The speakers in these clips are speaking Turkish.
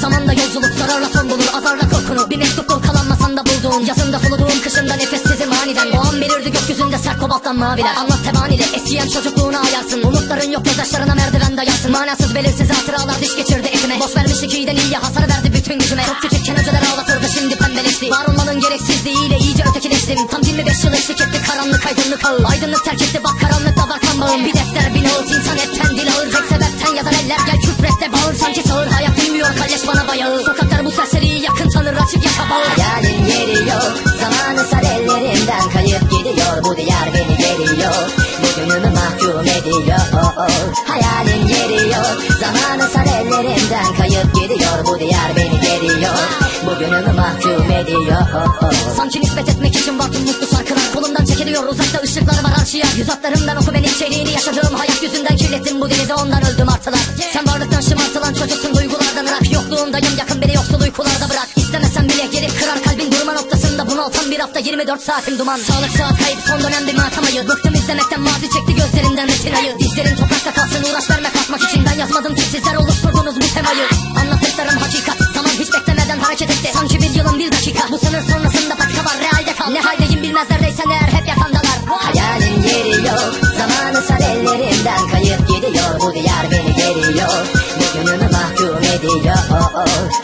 Zamanda yolculuk zararla son bulur azarla kokunu. Bir mektup bul kalan masanda bulduğun Yazında kobalttan maviler Anlat tebanile eskiyen çocukluğuna ayarsın. Umutların yok gözyaşlarına merdiven dayarsın. Manasız belirsiz hatıralar diş geçirdi etime. Boş vermiş ikiden iyiye hasar verdi bütün gücüme. Çok küçükken öceler ağlatırdı şimdi pembeleşti. Var olmanın gereksizliğiyle iyice ötekileştim. Tam 25 yıl eşlik etti karanlık aydınlık ağ Aydınlık terk etti bak karanlıkta var kan bağım Bir defter bir nohut insan etten dil ağır. Tek sebepten yazar eller gel küfrette bağır. Sanki sağır hayat bilmiyor kalleş bana bayağı. Sokaklar bu serseriyi yakın tanır açık yaka bağır Bu diyar beni geriyor. Bugünümü mahkum ediyor. Hayalin yeri yok Zamanı sar ellerimden kayıp gidiyor. Bu diyar beni geriyor. Bugünümü mahkum ediyor. Sanki nispet etmek için var tüm mutlu şarkılar Kolumdan çekiliyor. Uzakta ışıkları var arşiya. Yüz hatlarımdan oku benim içeriğini yaşadığım hayat yüzünden kirlettim. Bu denize ondan öldüm artılar. Sen varlıktan şımartılan çocuksun duygulardan ırak Yokluğundayım. Yakın beni yoksul Bunaltan bir hafta 24 saatim duman. Sağlık saat kayıp son dönem bir matamayı Bıktım izlemekten mazi çekti gözlerimden retinayı Dizlerin toprakta kalsın uğraş verme kalkmak için. Ben yazmadım ki sizler oluşturdunuz bu temayı. Anlattıklarım hakikat. Zaman hiç beklemeden hareket etti. Sanki bir yılın bir dakika. Bu sınır sonrasında patika var realde kal. Ne haldeyim bilmezlerdeysen eğer hep yakandalar Hayalin yeri yok Zamanı sar ellerimden kayıp gidiyor. Bu diyar beni geriyor Bugünümü mahkum ediyor.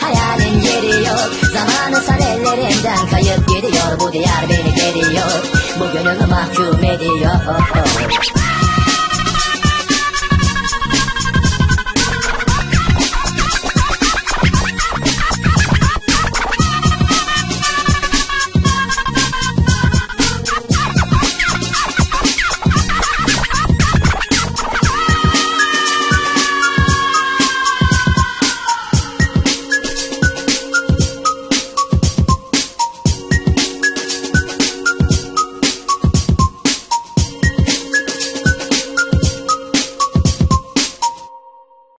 Hayalin yeri yok Zamanı sar ellerimden kayıp gidiyor Bu diyar beni geriyor. Bugünümü mahkum ediyor